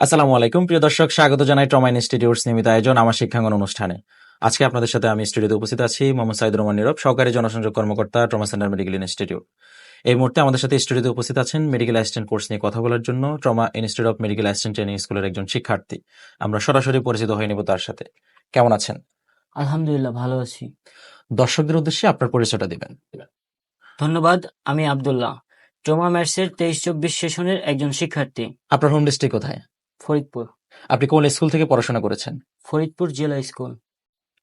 আসসালামু আলাইকুম। প্রিয় দর্শক স্বাগত জানাই ট্রমা ইনস্টিটিউটস নিয়মিত আয়োজন আমার শিক্ষাঙ্গন অনুষ্ঠানে। আজকে আপনাদের সাথে আমি স্টুডিওতে উপস্থিত আছি মোহাম্মদ সাইদ রহমান নীরব সহকারী জনসংযোগ কর্মকর্তা ট্রমা সেন্টার মেডিকেল ইনস্টিটিউট এই মুহূর্তে আমাদের সাথে স্টুডিওতে উপস্থিত আছেন মেডিকেল অ্যাসিস্ট্যান্ট কোর্স নিয়ে কথা বলার জন্য trauma institute of medical assistant training স্কুলের একজন শিক্ষার্থী। আমরা সরাসরি পরিচিত হয়ে নেব তার সাথে। কেমন আছেন? আলহামদুলিল্লাহ ভালো আছি। দর্শকদের উদ্দেশ্যে আপনার পরিচয়টা দিবেন। ধন্যবাদ আমি আব্দুল্লাহ। ট্রমা ম্যাথসের তেইশ চব্বিশ সেশনের একজন শিক্ষার্থী। আপনার হোম ডিস্ট্রিক্ট কোথায়? ফরিদপুর। আপনি কোন স্কুল থেকে পড়াশোনা করেছেন? ফরিদপুর জেলা স্কুল।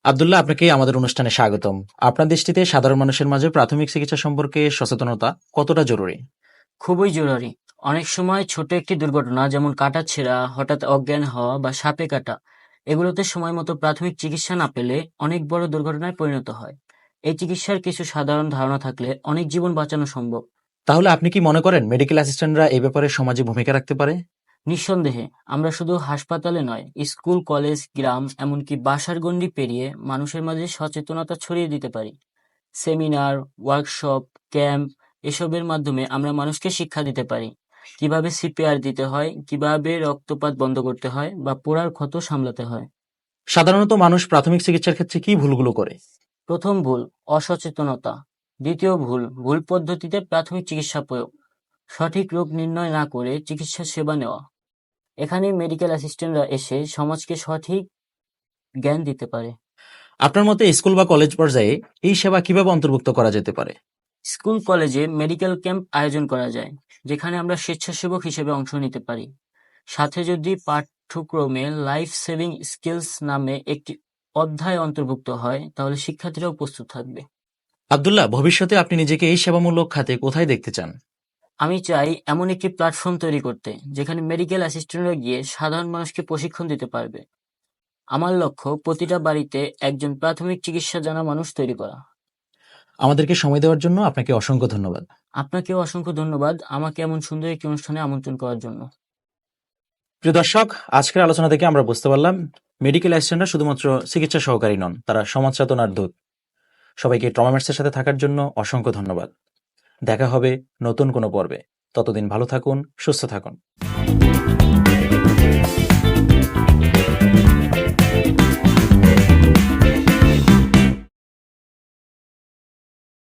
আবদুল্লাহ আপনাকে আমাদের অনুষ্ঠানে স্বাগতম। আপনার দৃষ্টিতে সাধারণ মানুষের মাঝে প্রাথমিক চিকিৎসা সম্পর্কে সচেতনতা কতটা জরুরি? খুবই জরুরি। অনেক সময় ছোট একটি দুর্ঘটনা যেমন কাটা ছেঁড়া হঠাৎ অজ্ঞান হওয়া বা সাপে কাটা এগুলোতে সময় মতো প্রাথমিক চিকিৎসা না পেলে অনেক বড় দুর্ঘটনায় পরিণত হয়। এই চিকিৎসার কিছু সাধারণ ধারণা থাকলে অনেক জীবন বাঁচানো সম্ভব। তাহলে আপনি কি মনে করেন মেডিকেল অ্যাসিস্ট্যান্টরা এ ব্যাপারে সমাজে ভূমিকা রাখতে পারে? নিঃসন্দেহে আমরা শুধু হাসপাতালে নয় স্কুল কলেজ গ্রাম এমনকি বাসার গণ্ডি পেরিয়ে মানুষের মাঝে সচেতনতা ছড়িয়ে দিতে পারি। সেমিনার ওয়ার্কশপ ক্যাম্প এসবের মাধ্যমে আমরা মানুষকে শিক্ষা দিতে পারি। কীভাবে সিপিআর দিতে হয় কীভাবে রক্তপাত বন্ধ করতে হয় বা পোড়ার ক্ষত সামলাতে হয়। সাধারণত মানুষ প্রাথমিক চিকিৎসার ক্ষেত্রে কি ভুলগুলো করে? প্রথম ভুল অসচেতনতা। দ্বিতীয় ভুল ভুল পদ্ধতিতে প্রাথমিক চিকিৎসা প্রয়োগ। সঠিক রোগ নির্ণয় না করে চিকিৎসা সেবা নেওয়া। এখানে মেডিকেল অ্যাসিস্ট্যান্টরা এসে সমাজকে সঠিক জ্ঞান দিতে পারে। আপনার মতে স্কুল বা কলেজ পর্যায়ে এই সেবা কীভাবে অন্তর্ভুক্ত করা যেতে পারে? স্কুল কলেজে মেডিকেল ক্যাম্প আয়োজন করা যায় যেখানে আমরা স্বেচ্ছাসেবক হিসেবে অংশ নিতে পারি। সাথে যদি পাঠ্যক্রমে লাইফ সেভিং স্কিলস নামে একটি অধ্যায় অন্তর্ভুক্ত হয় তাহলে শিক্ষার্থীরাও প্রস্তুত থাকবে। আবদুল্লাহ ভবিষ্যতে আপনি নিজেকে এই সেবামূলক খাতে কোথায় দেখতে চান? আমি চাই এমন একটি প্ল্যাটফর্ম তৈরি করতে যেখানে মেডিকেল অ্যাসিস্ট্যান্টরা গিয়ে সাধারণ মানুষকে প্রশিক্ষণ দিতে পারবে। আমার লক্ষ্য প্রতিটা বাড়িতে একজন প্রাথমিক চিকিৎসা জানা মানুষ তৈরি করা। আমাদেরকে সময় দেওয়ার জন্য আপনাকে অসংখ্য ধন্যবাদ। আপনাকেও অসংখ্য ধন্যবাদ আমাকে এমন সুন্দর একটি অনুষ্ঠানে আমন্ত্রণ করার জন্য। প্রিয় দর্শক আজকের আলোচনা থেকে আমরা বুঝতে পারলাম মেডিকেল অ্যাসিস্ট্যান্টরা শুধুমাত্র চিকিৎসা সহকারী নন তারা সমাজ চেতনার দূত। সবাইকে ট্রমামেটসের সাথে থাকার জন্য অসংখ্য ধন্যবাদ। দেখা হবে নতুন কোনো পর্বে। ততদিন ভালো থাকুন সুস্থ থাকুন।